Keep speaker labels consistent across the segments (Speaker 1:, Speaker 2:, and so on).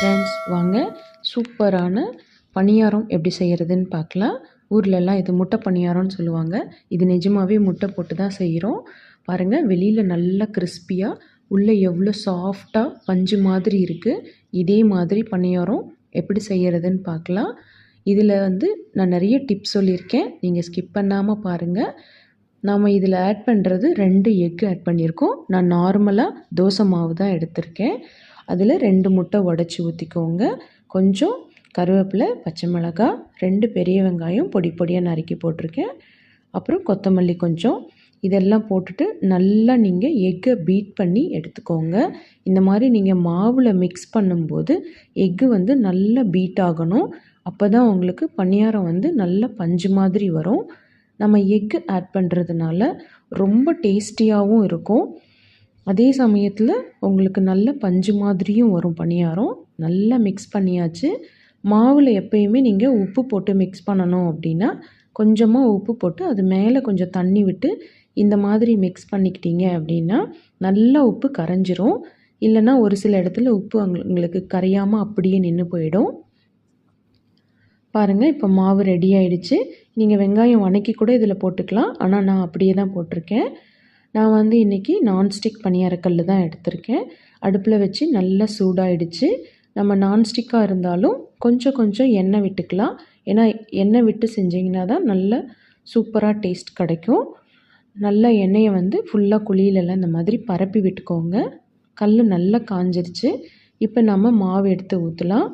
Speaker 1: friends வாங்க சூப்பரான பணியாரம் எப்படி செய்கிறதுன்னு பார்க்கலாம் ஊர்லெல்லாம் இது முட்டை பணியாரம்னு சொல்லுவாங்க இது நிஜமாகவே முட்டை போட்டு தான் செய்கிறோம் பாருங்கள் வெளியில் நல்லா கிறிஸ்பியாக உள்ளே எவ்வளோ சாஃப்டாக பஞ்சு மாதிரி இருக்குது இதே மாதிரி பணியாரம் எப்படி செய்கிறதுன்னு பார்க்கலாம் இதில் வந்து நான் நிறைய டிப்ஸ் சொல்லியிருக்கேன் நீங்கள் ஸ்கிப் பண்ணாமல் பாருங்கள் நாம் இதில் ஆட் பண்ணுறது ரெண்டு எக்கு ஆட் பண்ணியிருக்கோம் நான் நார்மலாக தோசை மாவு தான் எடுத்திருக்கேன் அதில் ரெண்டு முட்டை உடச்சி ஊற்றிக்கோங்க கொஞ்சம் கருவேப்பிலை பச்சை மிளகா ரெண்டு பெரிய வெங்காயம் பொடி பொடியாக நறுக்கி போட்டிருக்கேன் அப்புறம் கொத்தமல்லி கொஞ்சம் இதெல்லாம் போட்டுட்டு நல்லா நீங்கள் எக்கை பீட் பண்ணி எடுத்துக்கோங்க இந்த மாதிரி நீங்கள் மாவில் மிக்ஸ் பண்ணும்போது எக்கு வந்து நல்லா பீட் ஆகணும் அப்போ தான் உங்களுக்கு பணியாரம் வந்து நல்ல பஞ்சு மாதிரி வரும் நம்ம எக்கு ஆட் பண்ணுறதுனால ரொம்ப டேஸ்டியாகவும் இருக்கும் அதே சமயத்தில் உங்களுக்கு நல்ல பஞ்சு மாதிரியும் வரும் பணியாரம் நல்லா மிக்ஸ் பண்ணியாச்சு மாவில் எப்பயுமே நீங்கள் உப்பு போட்டு மிக்ஸ் பண்ணணும் அப்படின்னா கொஞ்சமாக உப்பு போட்டு அது மேலே கொஞ்சம் தண்ணி விட்டு இந்த மாதிரி மிக்ஸ் பண்ணிக்கிட்டீங்க அப்படின்னா நல்லா உப்பு கரைஞ்சிரும் இல்லைன்னா ஒரு சில இடத்துல உப்பு உங்களுக்கு கரையாமல் அப்படியே நின்று போயிடும் பாருங்கள் இப்போ மாவு ரெடி ஆயிடுச்சு நீங்கள் வெங்காயம் வணக்கி கூட இதில் போட்டுக்கலாம் ஆனால் நான் அப்படியே தான் போட்டிருக்கேன் நான் வந்து இன்றைக்கி நான்ஸ்டிக் பணியாரக்கல் தான் எடுத்திருக்கேன் அடுப்பில் வச்சு நல்லா சூடாயிடுச்சு நம்ம நான்ஸ்டிக்காக இருந்தாலும் கொஞ்சம் கொஞ்சம் எண்ணெய் விட்டுக்கலாம் ஏன்னா எண்ணெய் விட்டு செஞ்சிங்கன்னா தான் நல்ல சூப்பராக டேஸ்ட் கிடைக்கும் நல்ல எண்ணெயை வந்து ஃபுல்லாக குழியிலெல்லாம் இந்த மாதிரி பரப்பி விட்டுக்கோங்க கல் நல்லா காஞ்சிருச்சு இப்போ நம்ம மாவு எடுத்து ஊற்றலாம்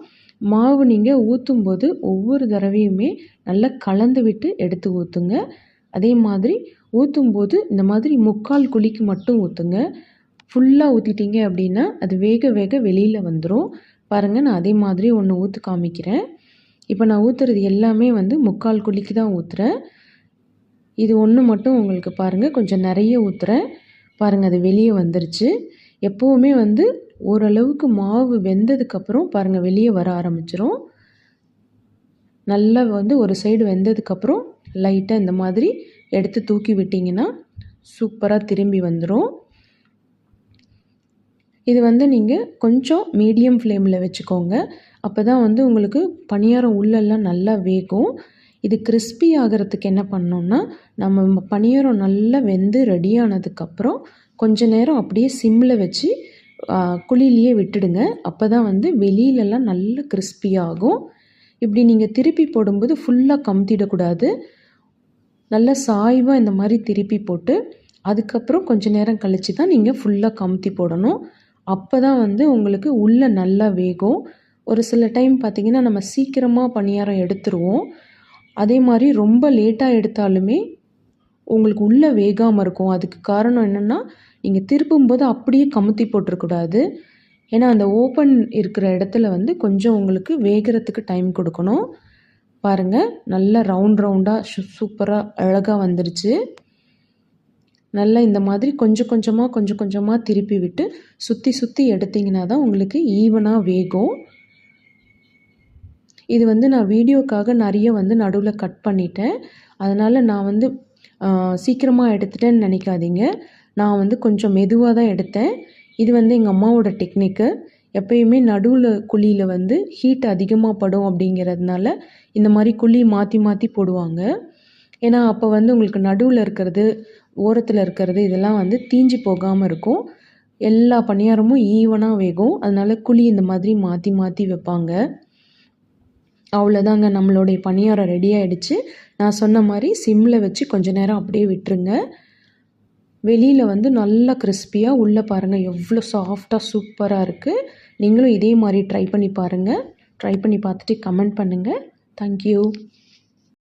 Speaker 1: மாவு நீங்கள் ஊற்றும் போது ஒவ்வொரு தடவையுமே நல்லா கலந்து விட்டு எடுத்து ஊற்றுங்க அதே மாதிரி ஊற்றும் போது இந்த மாதிரி முக்கால் குழிக்கு மட்டும் ஊற்றுங்க ஃபுல்லாக ஊற்றிட்டீங்க அப்படின்னா அது வேக வேக வெளியில் வந்துடும் பாருங்கள் நான் அதே மாதிரி ஒன்று ஊற்று காமிக்கிறேன் இப்போ நான் ஊற்றுறது எல்லாமே வந்து முக்கால் குழிக்கு தான் ஊற்றுறேன் இது ஒன்று மட்டும் உங்களுக்கு பாருங்கள் கொஞ்சம் நிறைய ஊற்றுறேன் பாருங்கள் அது வெளியே வந்துருச்சு எப்போவுமே வந்து ஓரளவுக்கு மாவு வெந்ததுக்கப்புறம் பாருங்கள் வெளியே வர ஆரம்பிச்சிரும் நல்லா வந்து ஒரு சைடு வெந்ததுக்கப்புறம் லைட்டாக இந்த மாதிரி எடுத்து தூக்கி விட்டிங்கன்னா சூப்பராக திரும்பி வந்துடும் இது வந்து நீங்கள் கொஞ்சம் மீடியம் ஃப்ளேமில் வச்சுக்கோங்க அப்போ தான் வந்து உங்களுக்கு பணியாரம் உள்ளெல்லாம் நல்லா வேகும் இது கிறிஸ்பி ஆகிறதுக்கு என்ன பண்ணோன்னா நம்ம பணியாரம் நல்லா வெந்து ரெடியானதுக்கப்புறம் கொஞ்ச நேரம் அப்படியே சிம்மில் வச்சு குழியிலேயே விட்டுடுங்க அப்போ தான் வந்து வெளியிலலாம் நல்லா கிறிஸ்பி ஆகும் இப்படி நீங்கள் திருப்பி போடும்போது ஃபுல்லாக கமுத்திடக்கூடாது நல்லா சாய்வாக இந்த மாதிரி திருப்பி போட்டு அதுக்கப்புறம் கொஞ்சம் நேரம் கழித்து தான் நீங்கள் ஃபுல்லாக கமுத்தி போடணும் அப்போ தான் வந்து உங்களுக்கு உள்ளே நல்லா வேகும் ஒரு சில டைம் பார்த்திங்கன்னா நம்ம சீக்கிரமாக பணியாரம் எடுத்துருவோம் அதே மாதிரி ரொம்ப லேட்டாக எடுத்தாலுமே உங்களுக்கு உள்ளே வேகாமல் இருக்கும் அதுக்கு காரணம் என்னென்னா நீங்கள் திருப்பும்போது அப்படியே கமுத்தி போட்டுருக்கூடாது ஏன்னா அந்த ஓப்பன் இருக்கிற இடத்துல வந்து கொஞ்சம் உங்களுக்கு வேகிறதுக்கு டைம் கொடுக்கணும் பாருங்கள் நல்லா ரவுண்ட் ரவுண்டாக சு சூப்பராக அழகாக வந்துருச்சு நல்லா இந்த மாதிரி கொஞ்சம் கொஞ்சமாக கொஞ்சம் கொஞ்சமாக திருப்பி விட்டு சுற்றி சுற்றி எடுத்திங்கன்னா தான் உங்களுக்கு ஈவனாக வேகும் இது வந்து நான் வீடியோக்காக நிறைய வந்து நடுவில் கட் பண்ணிட்டேன் அதனால் நான் வந்து சீக்கிரமாக எடுத்துட்டேன்னு நினைக்காதீங்க நான் வந்து கொஞ்சம் மெதுவாக தான் எடுத்தேன் இது வந்து எங்கள் அம்மாவோட டெக்னிக்கு எப்பயுமே நடுவில் குழியில் வந்து ஹீட் அதிகமாக படும் அப்படிங்கிறதுனால இந்த மாதிரி குழி மாற்றி மாற்றி போடுவாங்க ஏன்னா அப்போ வந்து உங்களுக்கு நடுவில் இருக்கிறது ஓரத்தில் இருக்கிறது இதெல்லாம் வந்து தீஞ்சு போகாமல் இருக்கும் எல்லா பணியாரமும் ஈவனாக வேகும் அதனால் குழி இந்த மாதிரி மாற்றி மாற்றி வைப்பாங்க அவ்வளோதாங்க நம்மளுடைய பணியாரம் ரெடி ஆகிடுச்சு நான் சொன்ன மாதிரி சிம்மில் வச்சு கொஞ்ச நேரம் அப்படியே விட்டுருங்க வெளியில் வந்து நல்லா கிறிஸ்பியாக உள்ளே பாருங்கள் எவ்வளோ சாஃப்டாக சூப்பராக இருக்குது நீங்களும் இதே மாதிரி ட்ரை பண்ணி பாருங்கள் ட்ரை பண்ணி பார்த்துட்டு கமெண்ட் பண்ணுங்கள் தேங்க்யூ